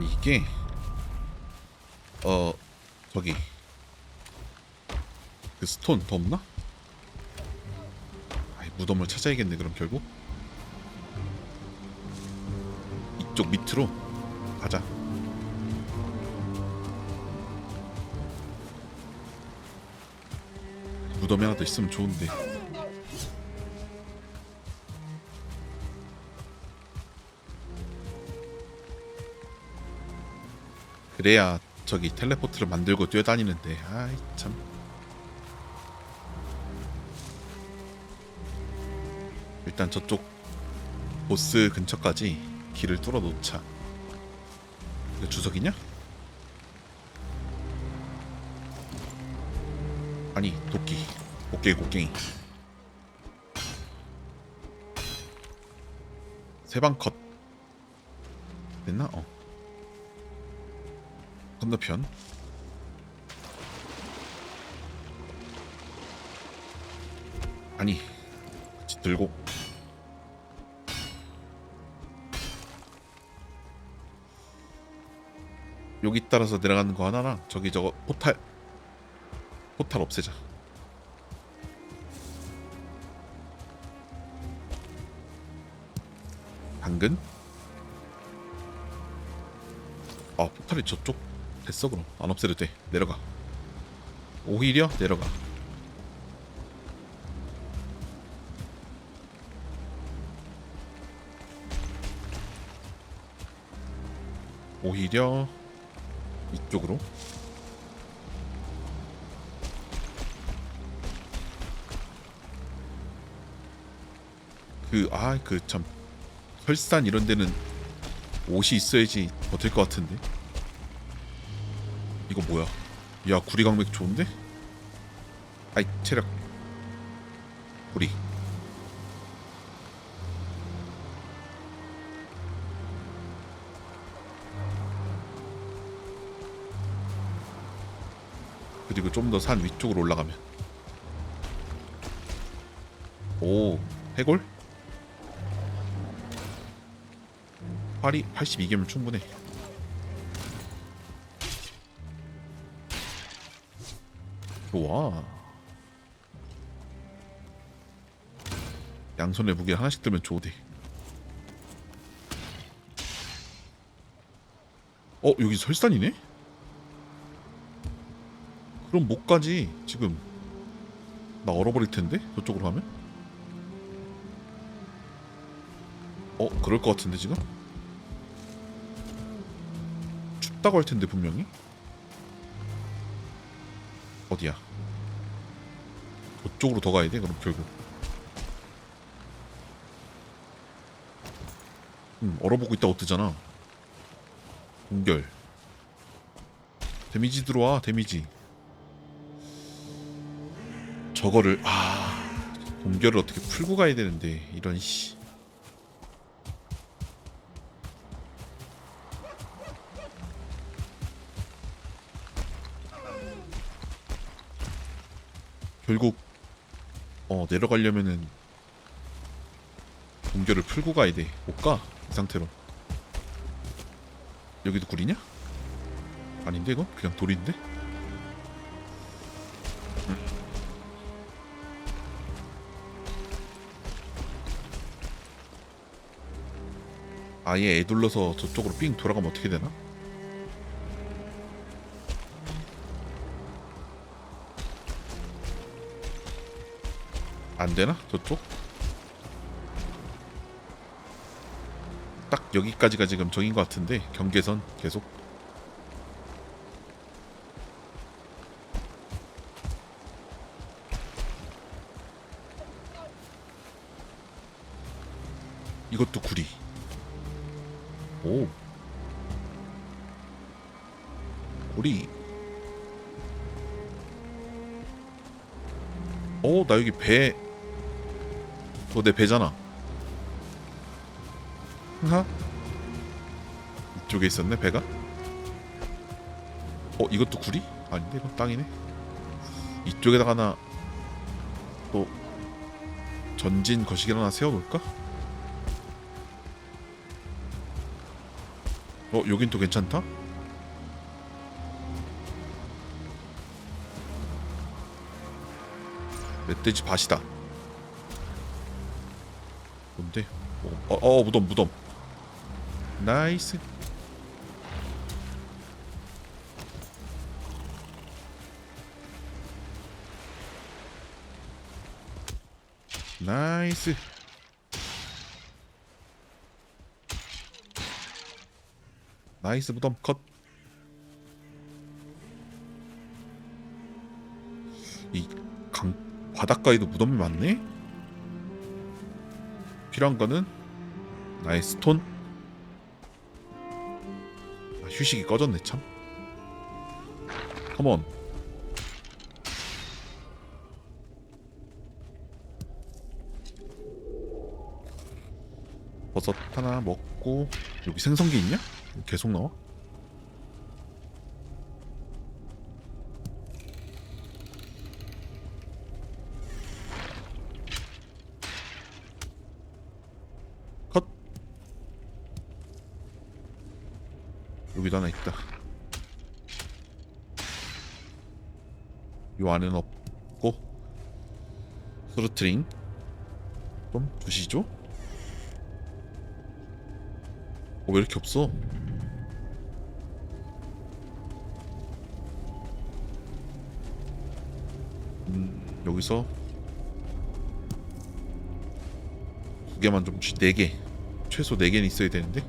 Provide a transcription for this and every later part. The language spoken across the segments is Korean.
이게 어 저기 그 스톤 더 없나? 아이, 무덤을 찾아야겠네 그럼 결국. 이쪽 밑으로 가자. 무덤이 하나 더 있으면 좋은데 그래야 저기 텔레포트를 만들고 뛰어다니는데 아이 참. 일단 저쪽 보스 근처까지 길을 뚫어 놓자. 이거 주석이냐? 아니 도끼. 곡괭이 곡괭이 세방 컷. 됐나? 어 건너편. 아니 같이 들고. 여기 따라서 내려가는 거 하나랑 저기 저거 포탈 포탈 없애자. 당근? 아 포탈이 저쪽 됐어 그럼. 안 없애도 돼. 내려가. 오히려 내려가. 오히려 이쪽으로. 그 아 그 참 설산 이런 데는 옷이 있어야지 버틸 것 같은데 이거 뭐야? 야 구리 강맥 좋은데? 아이 체력. 구리. 그리고 좀 더 산 위쪽으로 올라가면. 오 해골? 활이 82개면 충분해 좋아. 양손에 무게 하나씩 들면 좋대. 어 여기 설산이네? 그럼 못 가지 지금 나 얼어버릴 텐데? 저쪽으로 가면? 어 그럴 것 같은데 지금? 춥다고 할 텐데 분명히? 어디야 저쪽으로 더 가야 돼 그럼 결국. 음 얼어보고 있다고 뜨잖아. 공결. 데미지 들어와 데미지. 저거를 아 동결을 어떻게 풀고 가야 되는데 이런 씨. 결국 어 내려가려면은 동결을 풀고 가야 돼 못 가 이 상태로 여기도 굴이냐? 아닌데 이거 그냥 돌인데? 아예 애 둘러서 저쪽으로 삥 돌아가면 어떻게 되나? 안 되나? 저쪽? 딱 여기까지가 지금 정인 것 같은데 경계선 계속 이것도 구리 오 구리 오나 여기 배 그거 내 배잖아. 흥하 이쪽에 있었네 배가? 어 이것도 구리? 아닌데 이건 땅이네. 이쪽에다가 하나 또 전진 거시기를 하나 세워놓을까? 어 여긴 또 괜찮다? 멧돼지 밭이다 어, 어, 어 무덤 무덤 나이스 나이스 나이스 무덤 컷. 이 강 바닷가에도 무덤이 많네. 필요한 거는 나의 스톤. 아, 휴식이 꺼졌네 참. 컴온. 버섯 하나 먹고 여기 생성기 있냐? 계속 나와? 안에는 없고 스루트링 좀 주시죠 어, 왜 이렇게 없어? 음, 여기서 두 개만 좀 주, 네 개. 최소 네 개는 있어야 되는데.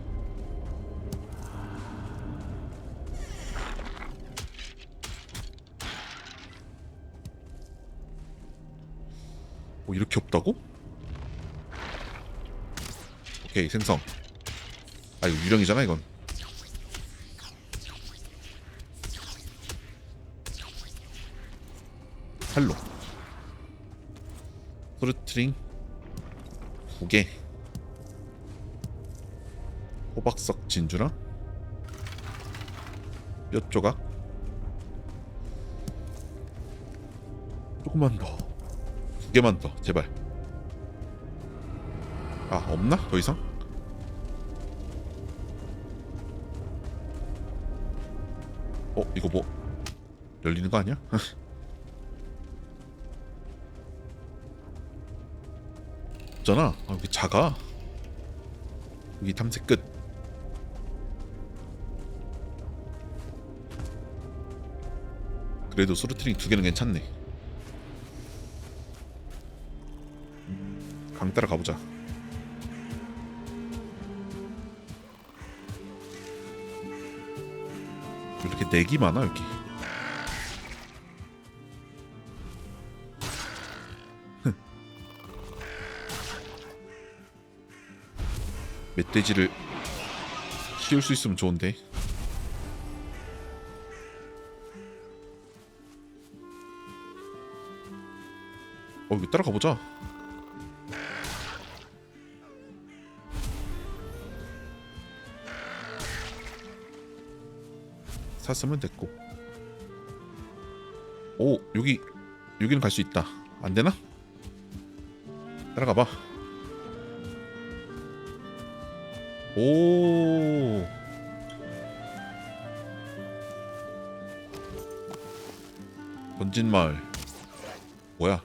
이렇게 없다고? 오케이, 생성. 아 이거 유령이잖아 이건. 팔로. 소르트링. 두개. 호박석 진주랑 뼈 조각? 조금만 더. 두 개만 더 제발 아 없나 더 이상? 어 이거 뭐 열리는 거 아니야? 없잖아. 아, 여기 작아. 여기 탐색 끝. 그래도 소르트링 두 개는 괜찮네. 따라 가보자. 왜 이렇게 내기 많아 여기? 멧돼지를 키울 수 있으면 좋은데. 어, 이거 따라가 보자. 샀으면 됐고. 오, 여기 여기는 갈 수 있다. 안 되나? 따라가 봐. 오. 번진 마을. 뭐야?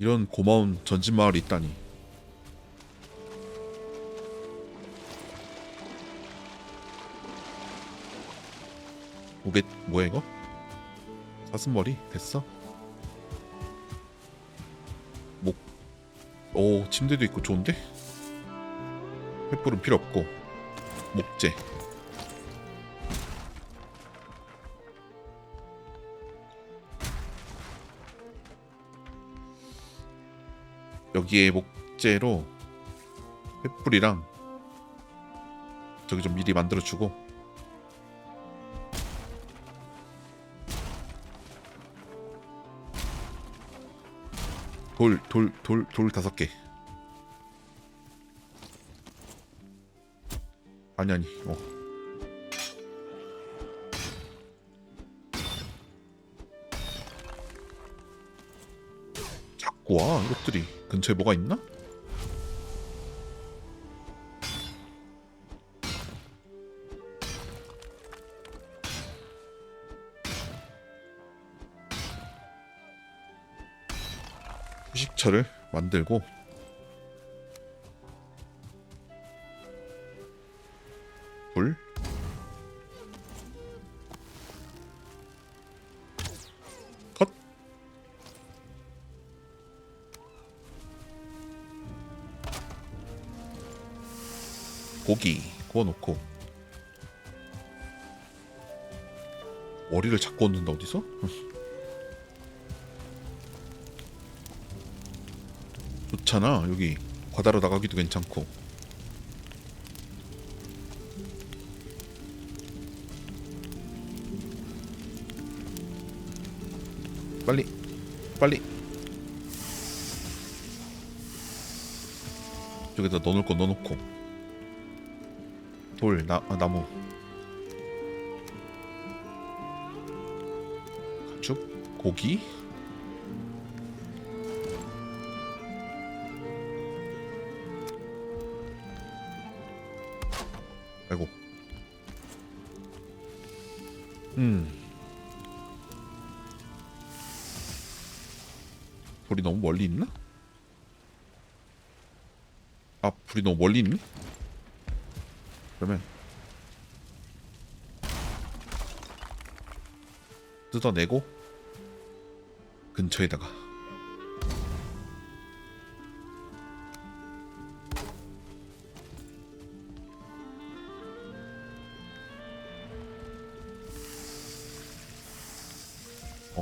이런 고마운 전진 마을이 있다니. 오게 뭐야 이거? 사슴머리 됐어? 목. 오 침대도 있고 좋은데? 횃불은 필요 없고 목재. 여기에 목재로 횃불이랑 저기 좀 미리 만들어 주고. 돌 돌 돌 돌 다섯 개. 아니 아니 어 자꾸 와 이것들이 근처에 뭐가 있나? 휴식처를 만들고 바다로 나가기도 괜찮고. 빨리 빨리. 여기다 넣어놓을 거 넣어놓고. 돌 나, 아, 나무. 가축? 고기 음. 불이 너무 멀리 있나? 아, 불이 너무 멀리 있니? 그러면 뜯어내고 근처에다가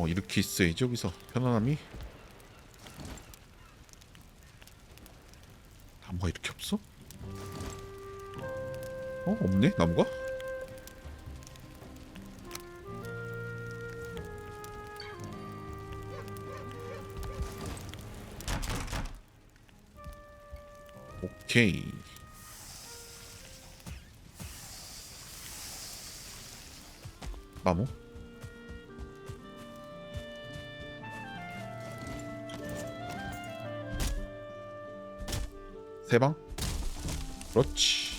어 이렇게 있어야지 여기서 편안함이 나무가 이렇게 없어? 어 없네 나무가? 오케이 나무 세 방? 그렇지.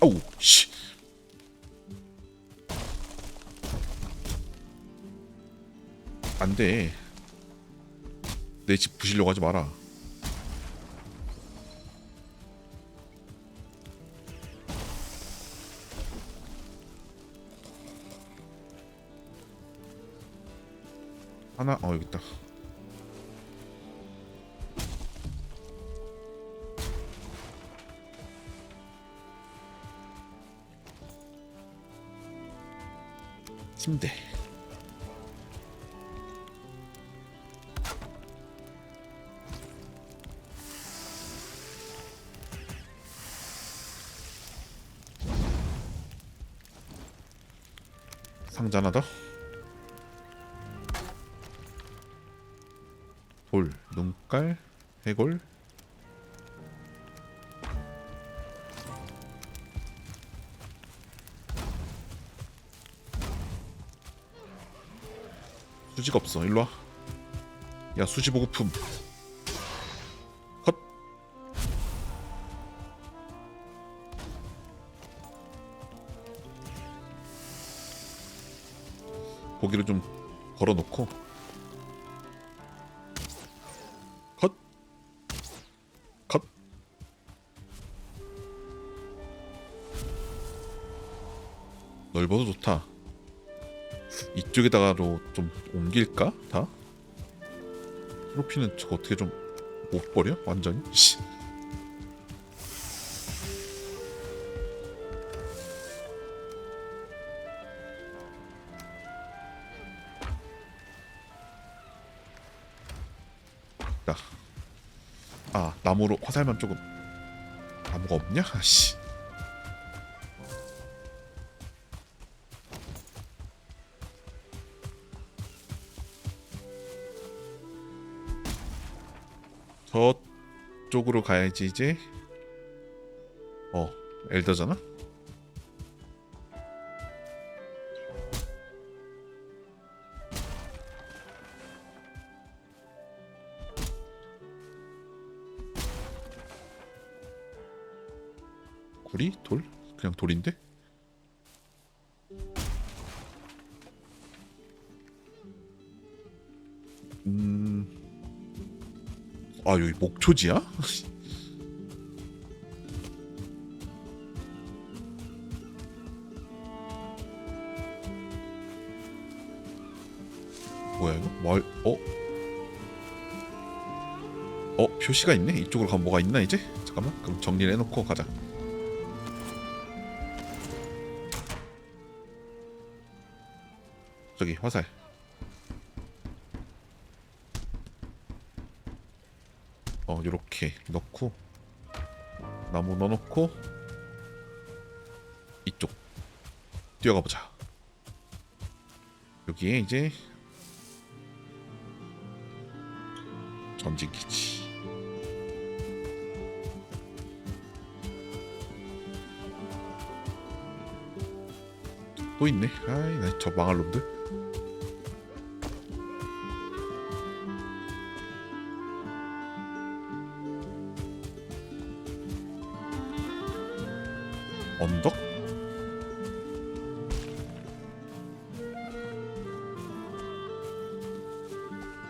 아우, 씨. 안 돼. 내 집 부시려고 하지 마라. 하나, 어, 여기 있다. 침대. 상자 하나 더. 돌, 눈깔, 해골. 수지가 없어. 일로 와. 야 수지 보급품. 컷. 고기를 좀 걸어놓고. 컷. 컷. 넓어도 좋다. 이쪽에다가로 좀 옮길까? 다? 트로피는 저거 어떻게 좀 못 버려? 완전히? 씨. 나. 아 나무로 화살만 조금 나무가 없냐? 아씨. 저쪽으로 가야지 이제. 어 엘더잖아? 구리? 돌? 그냥 돌인데 여기 목초지야? 뭐야 이거? 마을 어? 어 표시가 있네 이쪽으로 가면 뭐가 있나 이제? 잠깐만 그럼 정리를 해놓고 가자 저기 화살 어 요렇게 넣고 나무 넣어놓고 이쪽 뛰어가 보자. 여기에 이제 전진기지. 또 있네. 아이 나저 망할 놈들 언덕?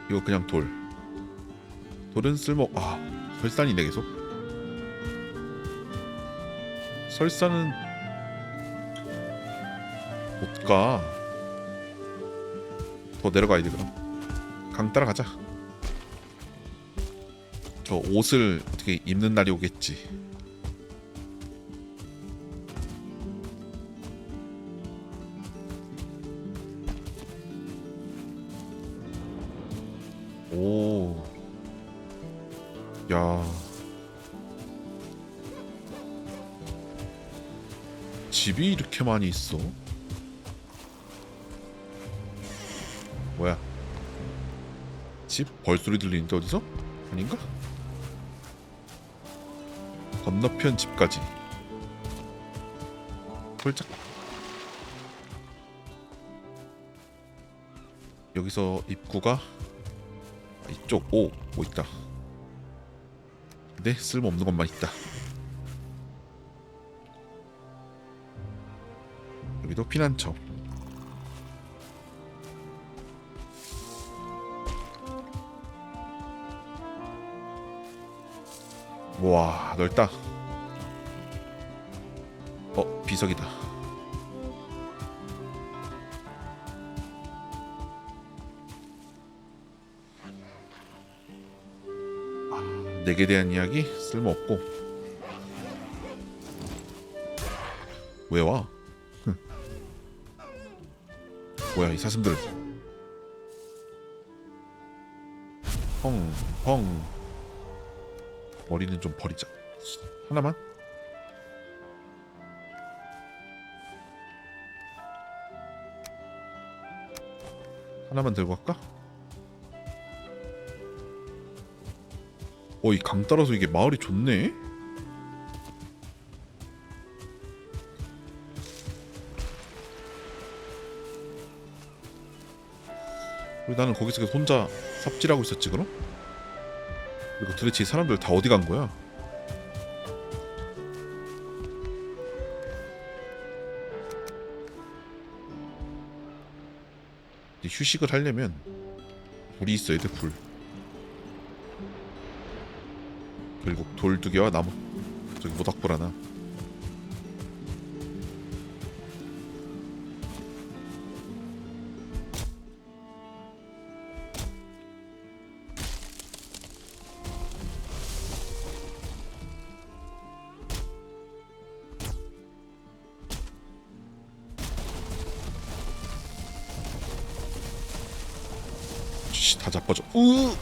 이거 그냥 돌. 돌은 쓸모 아 설산이네 계속? 설산은 못가. 더 내려가야 돼 그럼. 강 따라가자. 저 옷을 어떻게 입는 날이 오겠지 많이 있어? 뭐야? 집 벌소리 들리는데 어디서? 아닌가? 건너편 집까지. 홀짝. 여기서 입구가 아, 이쪽 오, 뭐 있다. 근데 쓸모없는 것만 있다. 여기도 피난처. 와 넓다. 어 비석이다. 내게 대한 이야기 쓸모없고 왜 와? 뭐야 이 사슴들 펑펑 머리는 좀 버리자 하나만 하나만 들고 갈까? 어, 이 강 따라서 이게 마을이 좋네. 왜 나는 거기서 혼자 삽질하고 있었지 그럼? 그리고 도대체 이 사람들 다 어디 간 거야? 휴식을 하려면 불이 있어야 돼 불. 그리고 돌 두 개와 나무 저기 모닥불 하나 다 자빠져 으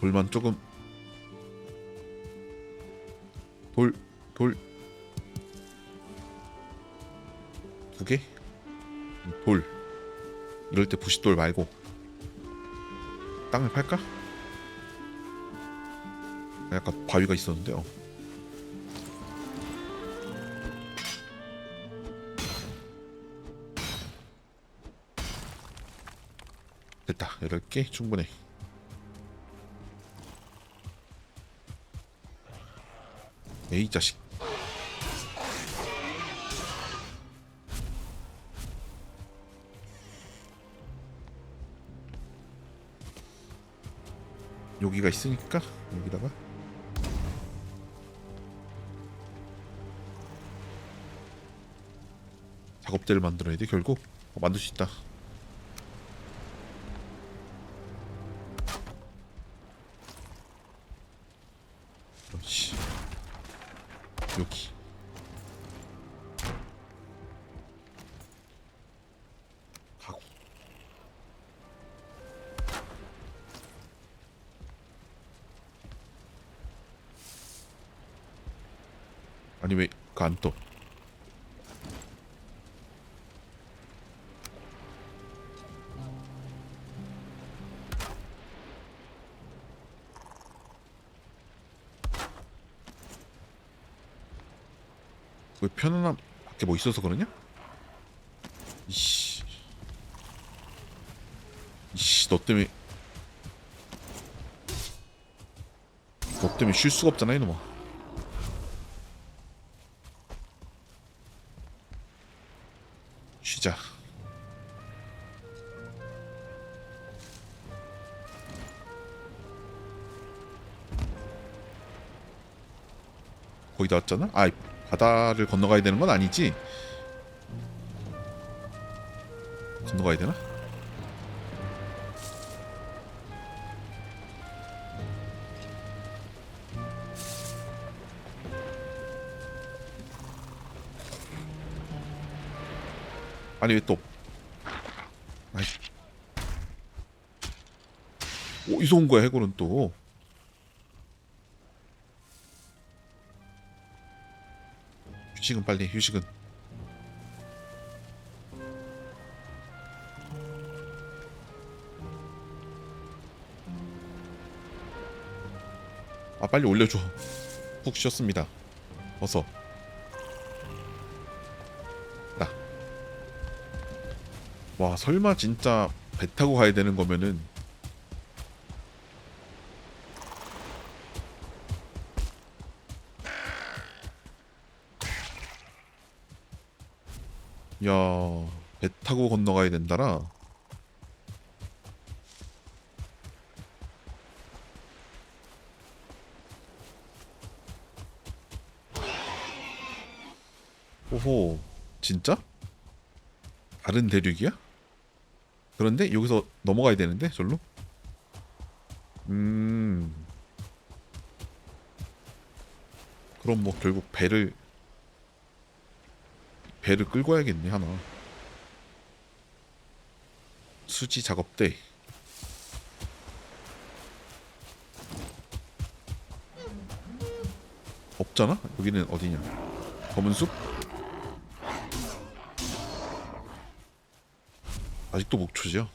돌만 조금 돌, 돌. 개? 돌 이럴 때 부싯돌 말고 땅을 팔까? 약간 바위가 있었는데요. 됐다. 8개? 충분해. 에이 자식. 여기가 있으니까 여기다가 작업대를 만들어야 돼 결국. 어, 만들 수 있다. 그렇지. 여기. 가고. 아니 왜그안 떠? 편안함 밖에 뭐 있어서 그러냐? 이씨 이씨 너 때문에 너 때문에 쉴 수가 없잖아 이놈아 쉬자 거의 다 왔잖아? 아 바다를 건너가야 되는 건 아니지? 건너가야 되나? 아니 왜 또? 아이. 어디서 온 거야 해골은 또? 휴식은 빨리 휴식은. 아 빨리 올려줘. 푹 쉬었습니다. 어서. 나. 와 설마 진짜 배 타고 가야 되는 거면은 야, 배 타고 건너가야 된다라. 오호, 진짜? 다른 대륙이야? 그런데 여기서 넘어가야 되는데 절로? 음. 그럼 뭐 결국 배를 배를 끌고 와야겠네 하나 수지 작업대 없잖아? 여기는 어디냐 검은 숲? 아직도 목초지야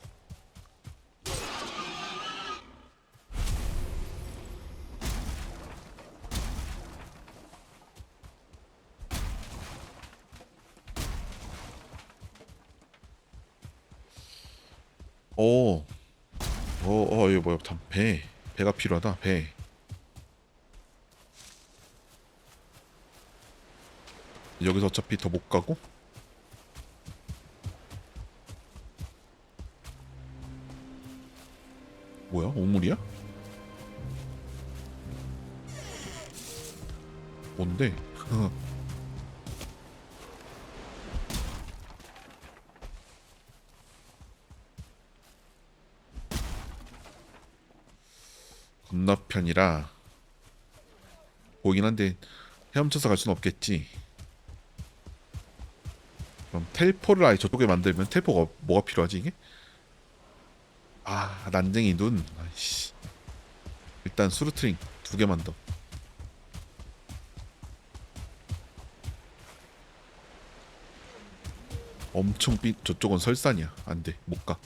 오, 어, 어, 이거 뭐야? 참, 배, 배가 필요하다. 배. 여기서 어차피 더 못 가고. 건너편이라 보이긴 한데 헤엄쳐서 갈 수는 없겠지. 그럼 텔포를 아예 저쪽에 만들면 텔포가 뭐가 필요하지 이게? 아 난쟁이 눈. 아이씨. 일단 수루트링 두 개만 더. 엄청 삐 저쪽은 설산이야 안 돼 못 가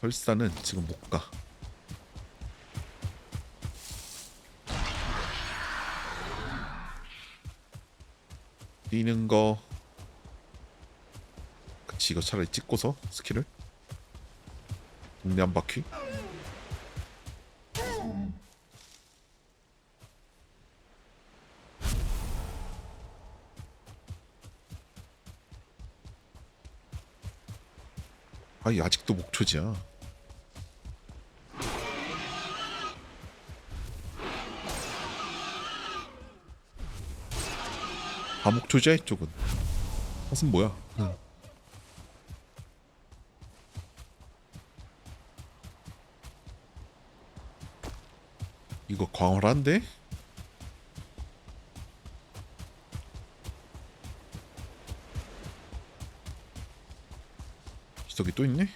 설산은 지금 못 가 뛰는 거. 그치 이거 차라리 찍고서 스킬을? 동네 한 바퀴? 아이 아직도 목초지야 다 목초지야 이쪽은 사슴 뭐야 이거 광활한데? 기석이 또 있네?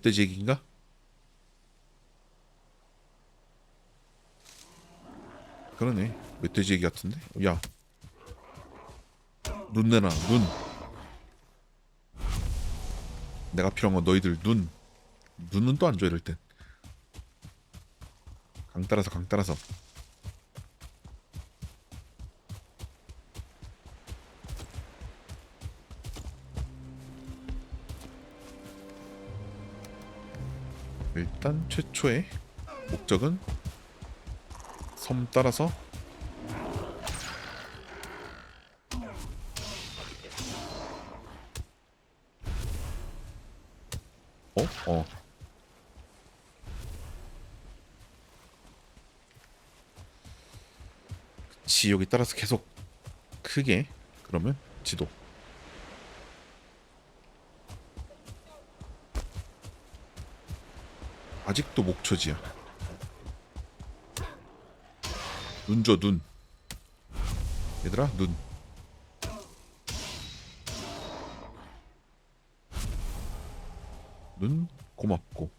멧돼지 얘기인가? 그러네. 멧돼지 얘기 같은데? 야. 눈 내놔, 눈. 내가 필요한 건 너희들 눈. 눈은 또 안 줘, 이럴 땐. 강 따라서, 강 따라서. 일단 최초의 목적은 섬 따라서 어? 어. 지역에 따라서 계속 크게 그러면 지도 아직도 목초지야. 눈 줘, 눈. 얘들아, 눈. 눈 고맙고.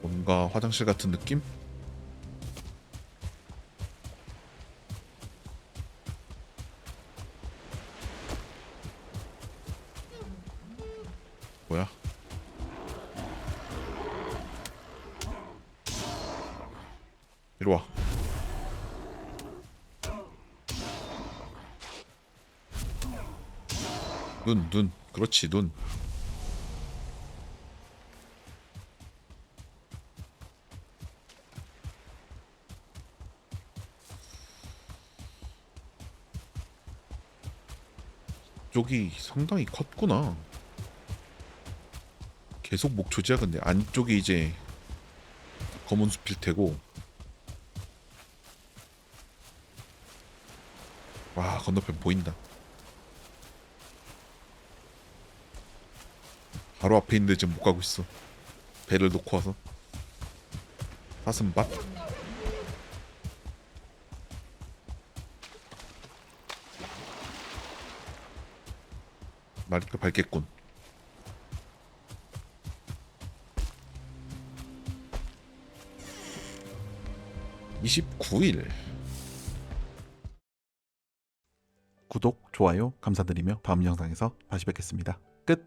뭔가 화장실 같은 느낌? 눈, 눈. 그렇지, 눈. 쪽이 상당히 컸구나. 계속 목초지야 근데 안쪽이 이제 검은 숲일 테고 와 건너편 보인다 바로 앞에 있는데 지금 못 가고 있어. 배를 놓고 와서. 사슴밭 마리카 밝겠군. 29일. 구독, 좋아요 감사드리며 다음 영상에서 다시 뵙겠습니다. 끝